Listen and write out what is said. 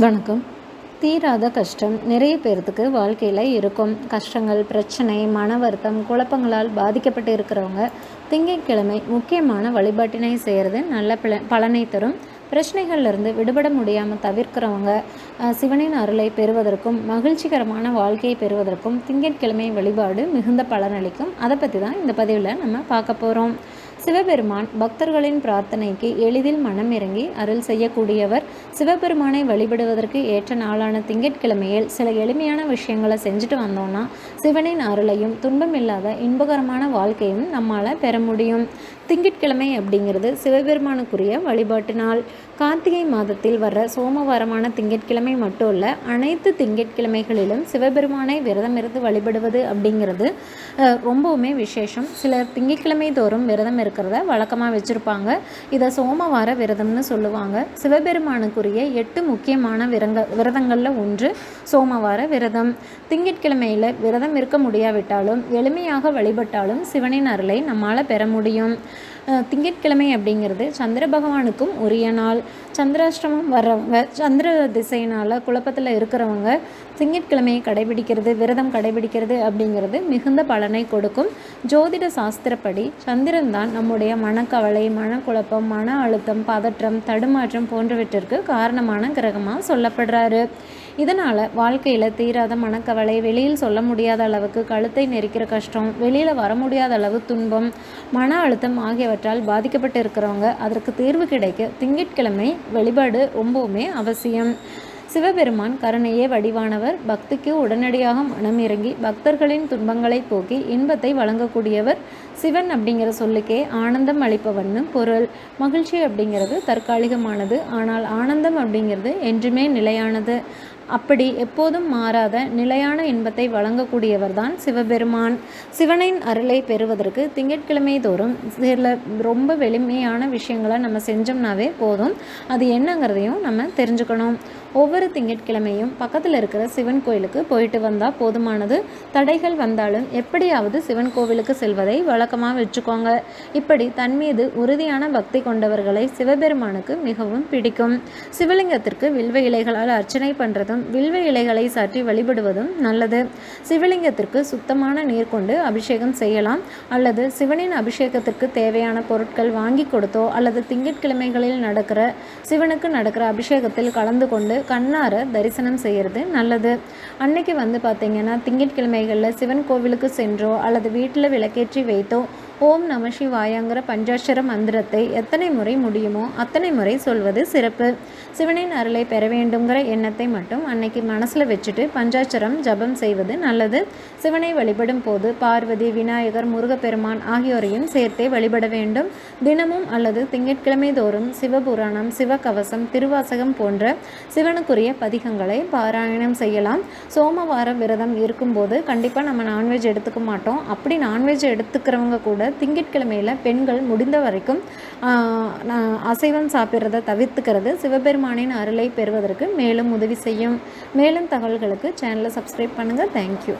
வணக்கம். தீராத கஷ்டம் நிறைய பேர்த்துக்கு வாழ்க்கையில் இருக்கும். கஷ்டங்கள் பிரச்சனை மன வருத்தம் குழப்பங்களால் பாதிக்கப்பட்டு இருக்கிறவங்க திங்கட்கிழமை முக்கியமான வழிபாட்டினை செய்கிறது நல்ல பல பலனை தரும். பிரச்சனைகள்லேருந்து விடுபட முடியாமல் தவிர்க்கிறவங்க சிவனின் அருளை பெறுவதற்கும் மகிழ்ச்சிகரமான வாழ்க்கையை பெறுவதற்கும் திங்கட்கிழமை வழிபாடு மிகுந்த பலனளிக்கும். அதை பற்றி தான் இந்த பதிவில் நம்ம பார்க்க போகிறோம் சிவபெருமான் பக்தர்களின் பிரார்த்தனைக்கு எளிதில் மனம் இறங்கி அருள் செய்யக்கூடியவர் சிவபெருமானை வழிபடுவதற்கு ஏற்ற நாளான திங்கட்கிழமையில் சில எளிமையான விஷயங்களை செஞ்சுட்டு வந்தோம்னா சிவனின் அருளையும் துன்பமில்லாத இன்பகரமான வாழ்க்கையும் நம்மால் பெற முடியும். திங்கட்கிழமை அப்படிங்கிறது சிவபெருமானுக்குரிய வழிபாட்டு நாள். கார்த்திகை மாதத்தில் வர்ற சோமவாரமான திங்கட்கிழமை மட்டும் இல்லை அனைத்து திங்கட்கிழமைகளிலும் சிவபெருமானை விரதம் இருந்து வழிபடுவது அப்படிங்கிறது ரொம்பவுமே விசேஷம். சிலர் திங்கட்கிழமை தோறும் விரதம் இருக்கிறத வழக்கமாக வச்சுருப்பாங்க. இதை சோமவார விரதம்னு சொல்லுவாங்க. சிவபெருமானுக்குரிய எட்டு முக்கியமான விரங்க விரதங்களில் ஒன்று சோமவார விரதம். திங்கட்கிழமையில் விரதம் இருக்க முடியாவிட்டாலும் எளிமையாக வழிபட்டாலும் சிவனின் அருளை நம்மால் பெற முடியும். திங்கட்கிழமை அப்படிங்கிறது சந்திர பகவானுக்கும் உரிய நாள். சந்திராஷ்டமம் வர்றவங்க சந்திர திசையினால் குழப்பத்தில் இருக்கிறவங்க திங்கட்கிழமையை கடைபிடிக்கிறது விரதம் கடைபிடிக்கிறது அப்படிங்கிறது மிகுந்த பலனை கொடுக்கும். ஜோதிட சாஸ்திரப்படி சந்திரன் தான் நம்முடைய மனக்கவலை மனக்குழப்பம் மன அழுத்தம் பதற்றம் தடுமாற்றம் போன்றவற்றிற்கு காரணமான கிரகமாக சொல்லப்படுறாரு. இதனால் வாழ்க்கையில் தீராத மனக்கவலை வெளியில் சொல்ல முடியாத அளவுக்கு கழுத்தை நெரிக்கிற கஷ்டம் வெளியில் வர முடியாத அளவு துன்பம் மன அழுத்தம் ஆகியவற்றால் பாதிக்கப்பட்டு இருக்கிறவங்க அதற்கு தீர்வு கிடைக்க திங்கட்கிழமை வழிபாடு ரொம்பவுமே அவசியம். சிவபெருமான் கருணையே வடிவானவர் பக்திக்கு உடனடியாக மனம் இறங்கி பக்தர்களின் துன்பங்களை போக்கி இன்பத்தை வழங்கக்கூடியவர் சிவன் அப்படிங்கிற சொல்லுக்கே ஆனந்தம் அளிப்பவன்னு பொருள். மகிழ்ச்சி அப்படிங்கிறது தற்காலிகமானது ஆனால் ஆனந்தம் அப்படிங்கிறது என்றுமே நிலையானது. அப்படி எப்போதும் மாறாத நிலையான இன்பத்தை வழங்கக்கூடியவர் தான் சிவபெருமான். சிவனின் அருளை பெறுவதற்கு திங்கட்கிழமை தோறும் சில ரொம்ப எளிமையான விஷயங்களை நம்ம செஞ்சோம்னாவே போதும். அது என்னங்கிறதையும் நம்ம தெரிஞ்சுக்கணும். ஒவ்வொரு திங்கட்கிழமையும் பக்கத்தில் இருக்கிற சிவன் கோயிலுக்கு போயிட்டு வந்தால் போதுமானது. தடைகள் வந்தாலும் எப்படியாவது சிவன் கோவிலுக்கு செல்வதை வழக்கமாக வச்சுக்கோங்க. இப்படி தன் மீது உறுதியான பக்தி கொண்டவர்களை சிவபெருமானுக்கு மிகவும் பிடிக்கும். சிவலிங்கத்திற்கு வில்வ இலைகளால் அர்ச்சனை பண்ணுறதும் வில்வ இலைகளை சாற்றி வழிபடுவதும் நல்லது. சிவலிங்கத்திற்கு சுத்தமான நீர் கொண்டு அபிஷேகம் செய்யலாம். அல்லது சிவனின் அபிஷேகத்திற்கு தேவையான பொருட்கள் வாங்கி கொடுத்தோ அல்லது திங்கட்கிழமைகளில் நடக்கிற சிவனுக்கு நடக்கிற அபிஷேகத்தில் கலந்து கொண்டு கண்ணார தரிசனம் செய்கிறது நல்லது. அன்னைக்கு வந்து பார்த்தீங்கன்னா திங்கட்கிழமைகளில் சிவன் கோவிலுக்கு சென்றோ அல்லது வீட்டில் விளக்கேற்றி வைத்தோ ஓம் நம சிவாயங்கிற பஞ்சாட்சர மந்திரத்தை எத்தனை முறை முடியுமோ அத்தனை முறை சொல்வது சிறப்பு. சிவனின் அருளை பெற வேண்டுங்கிற எண்ணத்தை மட்டும் அன்னைக்கு மனசில் வச்சுட்டு பஞ்சாட்சரம் ஜபம் செய்வது நல்லது. சிவனை வழிபடும் போது பார்வதி விநாயகர் முருகப்பெருமான் ஆகியோரையும் சேர்த்தே வழிபட வேண்டும். தினமும் அல்லது திங்கட்கிழமை தோறும் சிவபுராணம் சிவகவசம் திருவாசகம் போன்ற சிவனுக்குரிய பதிகங்களை பாராயணம் செய்யலாம். சோமவார விரதம் இருக்கும்போது கண்டிப்பாக நம்ம நான்வெஜ் எடுத்துக்க மாட்டோம். அப்படி நான்வெஜ் எடுத்துக்கிறவங்க கூட திங்கட்கிழமையில் பெண்கள் முடிந்த வரைக்கும் நான் அசைவம் சாப்பிட்றத தவிர்த்துக்கிறது. சிவபெருமானின் அருளை பெறுவதற்கு மேலும் உதவி செய்யும். மேலும் தகவல்களுக்கு சேனலை சப்ஸ்கிரைப் பண்ணுங்கள் தேங்க்யூ